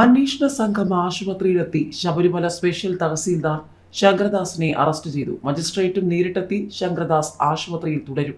അന്വേഷണ സംഘം ആശുപത്രിയിലെത്തി. ശബരിമല സ്പെഷ്യൽ തഹസീൽദാർ ശങ്കരദാസിനെ അറസ്റ്റ് ചെയ്തു. മജിസ്ട്രേറ്റും നേരിട്ടെത്തി ശങ്കരദാസ് ആശുപത്രിയിൽ തുടരും.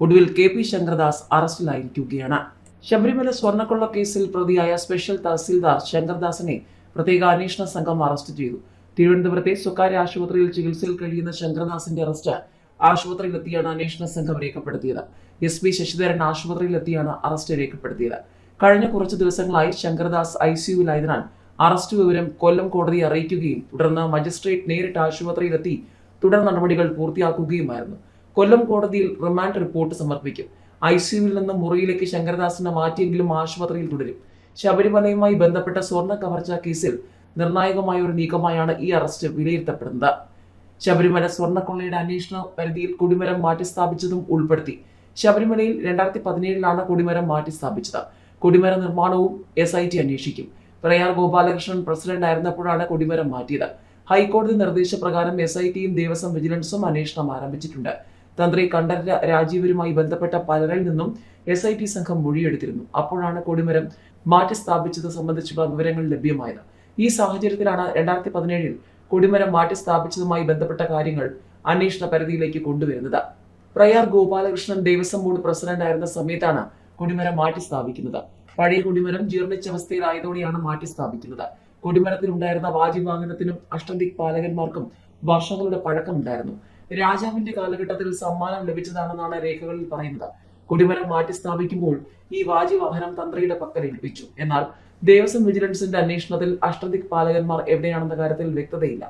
ഒടുവിൽ കെ പി ശങ്കരദാസ് അറസ്റ്റിലായിരിക്കുകയാണ്. ശബരിമല സ്വർണക്കൊള്ള കേസിൽ പ്രതിയായ സ്പെഷ്യൽ തഹസീൽദാർ ശങ്കരദാസിനെ പ്രത്യേക അന്വേഷണ സംഘം അറസ്റ്റ് ചെയ്തു. തിരുവനന്തപുരത്തെ സ്വകാര്യ ആശുപത്രിയിൽ ചികിത്സയിൽ കഴിയുന്ന ശങ്കരദാസിന്റെ അറസ്റ്റ് ആശുപത്രിയിലെത്തിയാണ് അന്വേഷണ സംഘം രേഖപ്പെടുത്തിയത്. എസ് പി ശശിധരൻ ആശുപത്രിയിലെത്തിയാണ് അറസ്റ്റ് രേഖപ്പെടുത്തിയത്. കഴിഞ്ഞ കുറച്ച് ദിവസങ്ങളായി ശങ്കർദാസ് ഐ സിയുവിലായതിനാൽ അറസ്റ്റ് വിവരം കൊല്ലം കോടതിയെ അറിയിക്കുകയും തുടർന്ന് മജിസ്ട്രേറ്റ് നേരിട്ട് ആശുപത്രിയിലെത്തി തുടർ നടപടികൾ പൂർത്തിയാക്കുകയുമായിരുന്നു. കൊല്ലം കോടതിയിൽ റിമാൻഡ് റിപ്പോർട്ട് സമർപ്പിക്കും. ഐ സിയുവിൽ നിന്ന് മുറിയിലേക്ക് ശങ്കരദാസിനെ മാറ്റിയെങ്കിലും ആശുപത്രിയിൽ തുടരും. ശബരിമലയുമായി ബന്ധപ്പെട്ട സ്വർണ കവർച്ച കേസിൽ നിർണായകമായ ഒരു നീക്കമായാണ് ഈ അറസ്റ്റ് വിലയിരുത്തപ്പെടുന്നത്. ശബരിമല സ്വർണക്കൊള്ളയുടെ അന്വേഷണ പരിധിയിൽ കൊടിമരം മാറ്റിസ്ഥാപിച്ചതും ഉൾപ്പെടുത്തി. ശബരിമലയിൽ രണ്ടായിരത്തി പതിനേഴിലാണ് കൊടിമരം മാറ്റിസ്ഥാപിച്ചത്. കൊടിമര നിർമ്മാണവും എസ് ഐ ടി അന്വേഷിക്കും. പ്രയാർ ഗോപാലകൃഷ്ണൻ പ്രസിഡന്റ് ആയിരുന്നപ്പോഴാണ് കൊടിമരം മാറ്റിയത്. ഹൈക്കോടതി നിർദ്ദേശപ്രകാരം എസ് ഐ ടിയും ദേവസ്വം വിജിലൻസും അന്വേഷണം ആരംഭിച്ചിട്ടുണ്ട്. തന്ത്രി കണ്ഠര രാജീവരുമായി ബന്ധപ്പെട്ട പലരിൽ നിന്നും എസ് ഐ ടി സംഘം മൊഴിയെടുത്തിരുന്നു. അപ്പോഴാണ് കൊടിമരം മാറ്റി സ്ഥാപിച്ചത് സംബന്ധിച്ചുള്ള വിവരങ്ങൾ ലഭ്യമായത്. ഈ സാഹചര്യത്തിലാണ് രണ്ടായിരത്തി പതിനേഴിൽ കൊടിമരം മാറ്റി സ്ഥാപിച്ചതുമായി ബന്ധപ്പെട്ട കാര്യങ്ങൾ അന്വേഷണ പരിധിയിലേക്ക് കൊണ്ടുവരുന്നത്. പ്രയാർ ഗോപാലകൃഷ്ണൻ ദേവസ്വം ബോർഡ് പ്രസിഡന്റ് ആയിരുന്ന സമയത്താണ് കൊടിമരം മാറ്റി സ്ഥാപിക്കുന്നത് പഴയ കൊടിമരം ജീർണിച്ച അവസ്ഥയിലായതോടെയാണ് മാറ്റി സ്ഥാപിക്കുന്നത് കൊടിമരത്തിലുണ്ടായിരുന്ന വാജിവാഹനത്തിനും അഷ്ടദിക് പാലകന്മാർക്കും വർഷങ്ങളുടെ പഴക്കമുണ്ടായിരുന്നു. രാജാവിന്റെ കാലഘട്ടത്തിൽ സമ്മാനം ലഭിച്ചതാണെന്നാണ് രേഖകളിൽ പറയുന്നത്. കൊടിമരം മാറ്റി സ്ഥാപിക്കുമ്പോൾ ഈ വാജി വാഹനം തന്ത്രിയുടെ പക്കൽ ഏൽപ്പിച്ചു. എന്നാൽ ദേവസ്വം വിജിലൻസിന്റെ അന്വേഷണത്തിൽ അഷ്ടദിക് പാലകന്മാർ എവിടെയാണെന്ന കാര്യത്തിൽ വ്യക്തതയില്ല.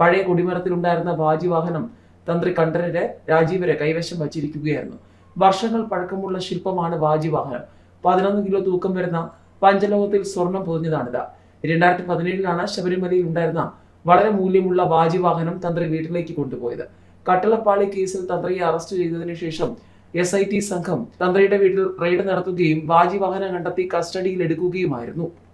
പഴയ കൊടിമരത്തിലുണ്ടായിരുന്ന വാജിവാഹനം തന്ത്രി കണ്ഠരര് രാജീവരെ കൈവശം വച്ചിരിക്കുകയായിരുന്നു. വർഷങ്ങൾ പഴക്കമുള്ള ശില്പമാണ് വാജിവാഹനം. പതിനൊന്ന് കിലോ തൂക്കം വരുന്ന പഞ്ചലോകത്തിൽ സ്വർണം പൊതിഞ്ഞതാണിത്. രണ്ടായിരത്തി പതിനേഴിലാണ് ശബരിമലയിൽ ഉണ്ടായിരുന്ന വളരെ മൂല്യമുള്ള വാജിവാഹനം തന്ത്രി വീട്ടിലേക്ക് കൊണ്ടുപോയത്. കട്ടളപ്പാളി കേസിൽ തന്ത്രിയെ അറസ്റ്റ് ചെയ്തതിനു ശേഷം എസ് ഐ ടി സംഘം തന്ത്രിയുടെ വീട്ടിൽ റെയ്ഡ് നടത്തുകയും വാജിവാഹനം കണ്ടെത്തി കസ്റ്റഡിയിൽ എടുക്കുകയുമായിരുന്നു.